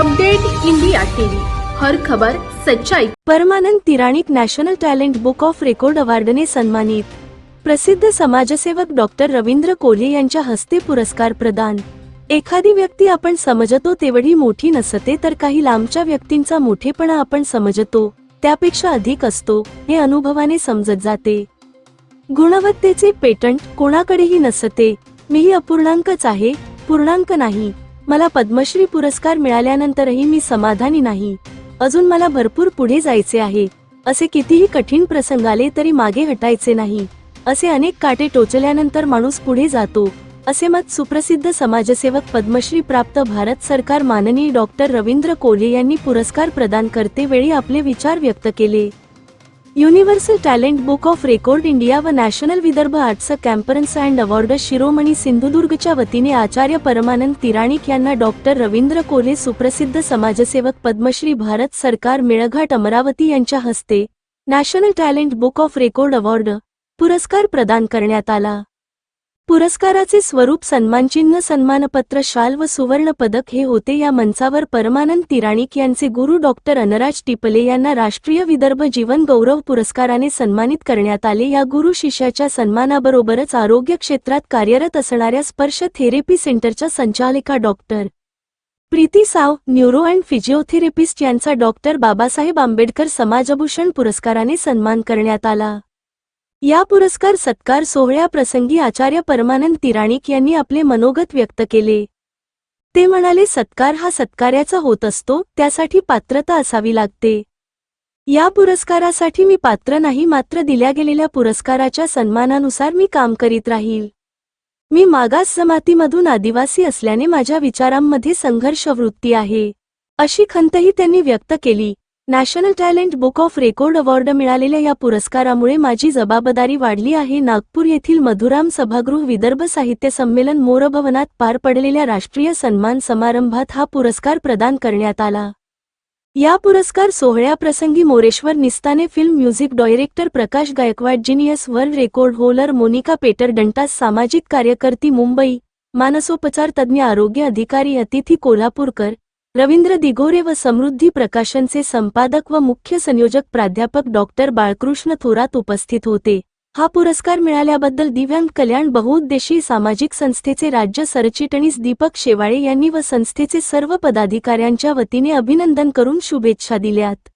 Update India TV. हर खबर सच्चाई. Paramanand Tiranik national talent book of record अवॉर्डने सन्मानित. प्रसिद्ध समाजसेवक डॉक्टर रवींद्र कोल्हे यांच्या हस्ते पुरस्कार प्रदान. एखादी व्यक्ती आपण समजतो तेवढी मोठी नसते तर काही लांबच्या व्यक्तींचा मोठेपणा आपण समजतो त्यापेक्षा अधिक असतो हे अनुभवाने समजत जाते. गुणवत्तेचे पेटंट कोणाकडेही नसते. मीही अपूर्णांकच आहे पूर्णांक नाही. मला पद्मश्री पुरस्कार मिळाल्यानंतरही मी समाधानी नाही. अजून मला भरपूर पुढे जायचे आहे. असे कितीही कठीण प्रसंग आले तरी मागे हटायचे नाही. असे अनेक काटे टोचल्यानंतर माणूस पुढे जातो. असे मत सुप्रसिद्ध समाजसेवक पद्मश्री प्राप्त भारत सरकार माननीय डॉक्टर रवींद्र कोल्हे यांनी पुरस्कार प्रदान करते वेळी आपले विचार व्यक्त केले. Universal talent book of record India व national Vidarbha arts conference and award Shiromani सिंधुदुर्गच्या वतीने आचार्य परमानंद तिराणिक यांना डॉक्टर रवींद्र कोल्हे सुप्रसिद्ध समाजसेवक पद्मश्री भारत सरकार मेळघाट अमरावती यांच्या हस्ते national talent book of record award पुरस्कार प्रदान करण्यात आला. पुरस्काराचे स्वरूप सन्मानचिन्ह सन्मानपत्र शाल व सुवर्ण पदक हे होते या मंचावर परमानंद तिराणिक यांचे गुरु डॉक्टर अनराज टिपले यांना राष्ट्रीय विदर्भ जीवन गौरव पुरस्काराने सन्मानित करण्यात आले. या गुरु शिष्याच्या सन्मानाबरोबरच आरोग्य क्षेत्रात कार्यरत असणाऱ्या स्पर्श थेरपी सेंटरच्या संचालिका doctor Preeti Sav neuro and physiotherapist यांचा डॉक्टर बाबासाहेब आंबेडकर समाजभूषण पुरस्काराने सन्मान करण्यात आला. या पुरस्कार सत्कार सोहळ्याप्रसंगी आचार्य परमानंद तिराणिक यांनी आपले मनोगत व्यक्त केले. ते म्हणाले सत्कार हा सत्कार्याचा होत असतो त्यासाठी पात्रता असावी लागते. या पुरस्कारासाठी मी पात्र नाही मात्र दिल्या गेलेल्या पुरस्काराच्या सन्मानानुसार मी काम करीत राहील. मी मागास जमातीमधून आदिवासी असल्याने माझ्या विचारांमध्ये संघर्षवृत्ती आहे. अशी खंतही त्यांनी व्यक्त केली. National talent book of record award मिळालेल्या या पुरस्कारामुळे माझी जबाबदारी वाढली आहे. नागपूर येथील मधुराम सभागृह विदर्भ साहित्य संमेलन मोरभवनात पार पडलेल्या राष्ट्रीय सन्मान समारंभात हा पुरस्कार प्रदान करण्यात आला. या पुरस्कार सोहळ्याप्रसंगी Moreshwar Nistane film music director Prakash Gaikwad genius world record holer Monica Peter डंटास सामाजिक कार्यकर्ती मुंबई मानसोपचार तज्ज्ञ आरोग्य अधिकारी अतिथी कोल्हापूरकर रवींद्र दिघोरे व समृद्धी प्रकाशनचे संपादक व मुख्य संयोजक प्राध्यापक डॉक्टर बाळकृष्ण थोरात उपस्थित होते. हा पुरस्कार मिळाल्याबद्दल दिव्यांग कल्याण बहुउद्देशीय सामाजिक संस्थेचे राज्य सरचिटणीस दीपक शेवाळे यांनी व संस्थेचे सर्व पदाधिकाऱ्यांच्या वतीने अभिनंदन करून शुभेच्छा दिल्यात.